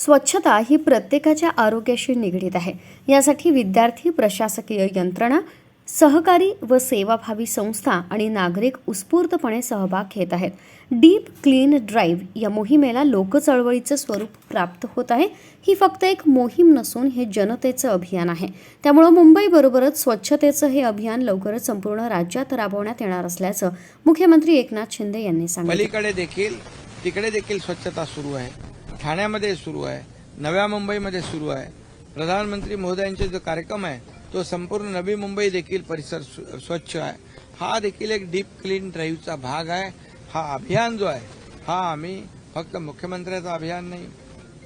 स्वच्छता ही प्रत्येकाच्या आरोग्याशी निगडीत आहे. यासाठी विद्यार्थी प्रशासकीय यंत्रणा सहकारी व सेवाभावी संस्था आणि नागरिक उत्स्फूर्तपणे सहभाग घेत आहेत. डीप क्लीन ड्राईव्ह या मोहिमेला लोकचळवळीचं स्वरूप प्राप्त होत आहे. ही फक्त एक मोहीम नसून हे जनतेचं अभियान आहे. त्यामुळं मुंबईबरोबरच स्वच्छतेचं हे अभियान लवकरच संपूर्ण राज्यात राबवण्यात येणार असल्याचं मुख्यमंत्री एकनाथ शिंदे यांनी सांगितलं. पलीकडे देखील तिकडे देखील स्वच्छता सुरू आहे. ठाण्यामध्ये सुरू आहे नव्या मुंबईमध्ये सुरू आहे. प्रधानमंत्री महोदयांचे जो कार्यक्रम आहे तो संपूर्ण नवी मुंबई देखील परिसर स्व- स्वच्छ आहे. हा देखील एक डीप क्लीन ड्राईव्हचा भाग आहे. हा अभियान जो आहे हा आम्ही फक्त मुख्यमंत्र्याचं अभियान नाही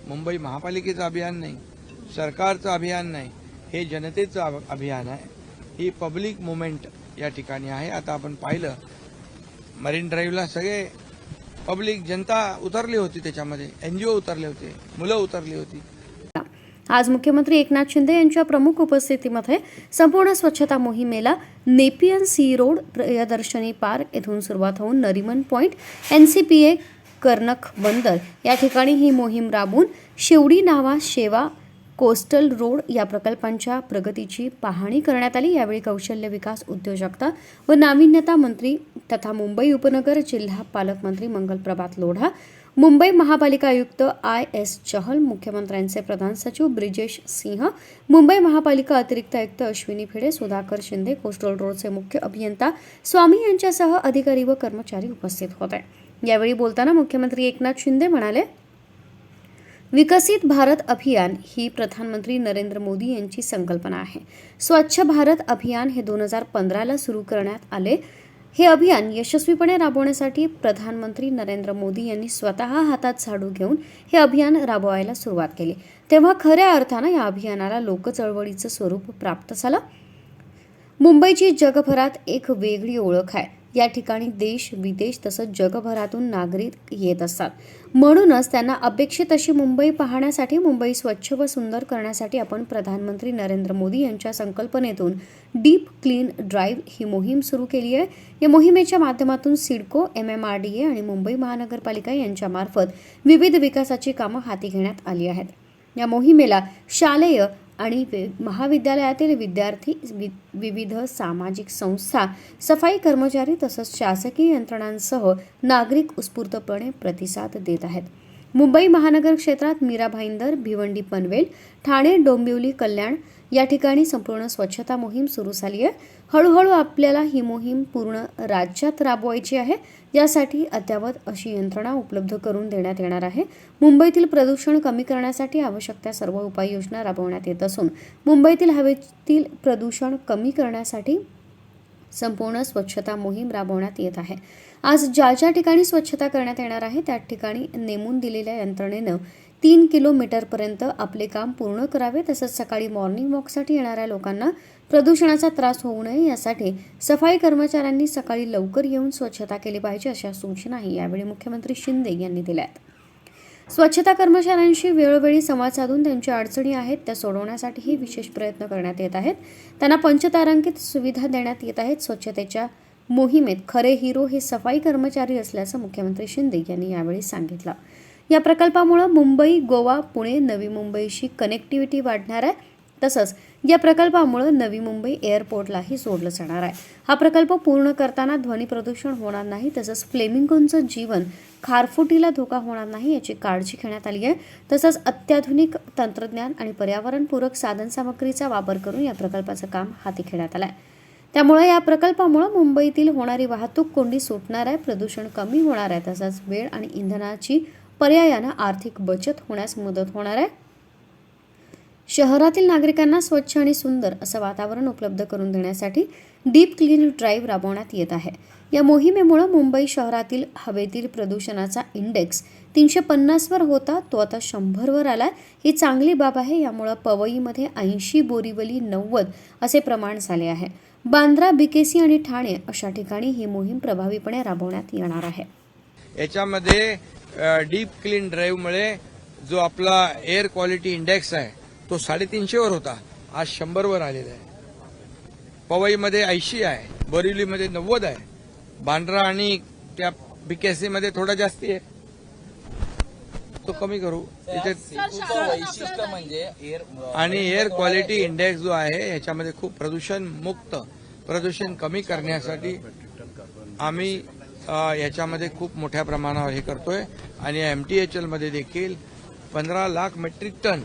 मुंबई महापालिकेचं अभियान नाही सरकारचं अभियान नाही हे जनतेचं अभ- अभियान आहे. ही पब्लिक मुवमेंट या ठिकाणी आहे. आता आपण पाहिलं मरीन ड्राईव्हला सगळे पब्लिक जनता उतरली होती त्याच्यामध्ये. एनजीओ उतरले होते. मुलं उतरली होती. आज मुख्यमंत्री एकनाथ शिंदे यांच्या प्रमुख उपस्थितीमध्ये संपूर्ण स्वच्छता मोहिमेला Napean sea road Priyadarshini park येथून सुरुवात होऊन नरिमन पॉइंट एनसीपीए कर्नक बंदर. या ठिकाणी ही मोहीम राबवून शेवडी नावा शेवा कोस्टल रोड या प्रकल्पांच्या प्रगतीची पाहणी करण्यात आली. यावेळी कौशल्य विकास उद्योजकता व नाविन्यता मंत्री तथा मुंबई उपनगर जिल्हा पालकमंत्री मंगल प्रभात लोढा मुंबई महापालिका आयुक्त आय एस चहल मुख्यमंत्र्यांचे प्रधान सचिव ब्रिजेश सिंह मुंबई महापालिका अतिरिक्त आयुक्त अश्विनी भिडे सुधाकर शिंदे कोस्टल रोडचे मुख्य अभियंता स्वामी यांच्यासह अधिकारी व कर्मचारी उपस्थित होते. यावेळी बोलताना मुख्यमंत्री एकनाथ शिंदे म्हणाले विकसित भारत अभियान ही प्रधानमंत्री नरेंद्र मोदी यांची संकल्पना आहे. स्वच्छ भारत अभियान हे दोन हजार पंधराला सुरू करण्यात आले. हे अभियान यशस्वीपणे राबवण्यासाठी प्रधानमंत्री नरेंद्र मोदी यांनी स्वतः हातात झाडू घेऊन हे अभियान राबवायला सुरुवात केली. तेव्हा खऱ्या अर्थानं या अभियानाला लोकचळवळीचं स्वरूप प्राप्त झालं. मुंबईची जगभरात एक वेगळी ओळख आहे. या ठिकाणी देश विदेश तसंच जगभरातून नागरिक येत असतात. म्हणूनच त्यांना अपेक्षित अशी मुंबई पाहण्यासाठी मुंबई स्वच्छ व सुंदर करण्यासाठी आपण प्रधानमंत्री नरेंद्र मोदी यांच्या संकल्पनेतून डीप क्लीन ड्राईव्ह ही मोहीम सुरू केली आहे. या मोहिमेच्या माध्यमातून CIDCO M M R D A आणि मुंबई महानगरपालिका यांच्यामार्फत विविध विकासाची कामं हाती घेण्यात आली आहेत. या मोहिमेला शालेय आणि महाविद्यालयातील विद्यार्थी वि- विविध सामाजिक संस्था सफाई कर्मचारी तसंच शासकीय यंत्रणांसह नागरिक उत्स्फूर्तपणे प्रतिसाद देत आहेत. मुंबई महानगर क्षेत्रात मीरा भाईंदर भिवंडी पनवेल ठाणे डोंबिवली कल्याण या ठिकाणी संपूर्ण स्वच्छता मोहीम सुरू झाली आहे. हळूहळू आपल्याला ही मोहीम पूर्ण राज्यात राबवायची आहे. यासाठी अद्ययावत अशी यंत्रणा उपलब्ध करून देण्यात येणार आहे. मुंबईतील प्रदूषण कमी करण्यासाठी आवश्यक त्या सर्व उपाययोजना राबवण्यात येत असून मुंबईतील हवेतील प्रदूषण कमी करण्यासाठी संपूर्ण स्वच्छता मोहीम राबवण्यात येत आहे. आज ज्या ज्या ठिकाणी स्वच्छता करण्यात येणार आहे त्या ठिकाणी नेमून दिलेल्या यंत्रणेनं तीन किलोमीटरपर्यंत आपले काम पूर्ण करावे तसंच सकाळी मॉर्निंग वॉकसाठी येणाऱ्या लोकांना प्रदूषणाचा त्रास होऊ नये यासाठी सफाई कर्मचाऱ्यांनी सकाळी लवकर येऊन स्वच्छता केली पाहिजे अशा सूचनाही यावेळी मुख्यमंत्री शिंदे यांनी दिल्या आहेत स्वच्छता कर्मचाऱ्यांशी वेळोवेळी संवाद साधून त्यांच्या अडचणी आहेत त्या सोडवण्यासाठीही विशेष प्रयत्न करण्यात येत आहेत. त्यांना पंचतारांकित सुविधा देण्यात येत आहेत. स्वच्छतेच्या मोहिमेत खरे हिरो हे सफाई कर्मचारी असल्याचं मुख्यमंत्री शिंदे यांनी यावेळी सांगितलं. या प्रकल्पामुळे मुंबई गोवा पुणे नवी मुंबईशी कनेक्टिव्हिटी वाढणार आहे. तसंच या प्रकल्पामुळे नवी मुंबई एअरपोर्टलाही सोडलं जाणार आहे. हा प्रकल्प पूर्ण करताना ध्वनी प्रदूषण होणार नाही तसंच फ्लेमिंगोंचं जीवन खारफुटीला धोका होणार नाही याची काळजी घेण्यात आली आहे. तसंच अत्याधुनिक तंत्रज्ञान आणि पर्यावरणपूरक साधनसामग्रीचा वापर करून या प्रकल्पाचं काम हाती घेण्यात आलं आहे त्यामुळे या प्रकल्पामुळे मुंबईतील होणारी वाहतूक कोंडी सुटणार आहे प्रदूषण कमी होणार आहे तसंच वेळ आणि इंधनाची पर्यायानं आर्थिक बचत होण्यास मदत होणार आहे. शहरातील नागरिकांना स्वच्छ आणि सुंदर असं वातावरण उपलब्ध करून देण्यासाठी डीप क्लीन ड्राईव्ह राबवण्यात येत आहे. या मोहिमेमुळे मुंबई शहरातील हवेतील प्रदूषणाचा इंडेक्स तीनशे पन्नासवर होता तो आता शंभरवर आला ही चांगली बाब आहे यामुळं पवईमध्ये ऐंशी बोरीवली नव्वद असे प्रमाण झाले आहे. बांद्रा बिकेसी आणि ठाणे अशा ठिकाणी ही मोहीम प्रभावीपणे राबवण्यात येणार आहे. याच्यामध्ये डीप क्लीन ड्राईव्हमुळे जो आपला एअर क्वालिटी इंडेक्स आहे तो साडेतीनशेवर होता. आज शंभरवर आलेला आहे. पवईमध्ये ऐंशी आहे. बोरिवलीमध्ये नव्वद आहे. बांद्रा आणि त्या बीकेसीमध्ये थोडा जास्ती आहे. तो कमी करू. वैशिष्ट्य म्हणजे आणि एअर क्वालिटी इंडेक्स जो आहे याच्यामध्ये खूप प्रदूषण मुक्त प्रदूषण कमी करण्यासाठी आम्ही याच्यामध्ये खूप मोठ्या प्रमाणावर हे करतोय. आणि एम टी एच एलमध्ये देखील पंधरा lakh metric ton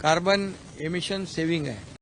carbon emission saving आहे.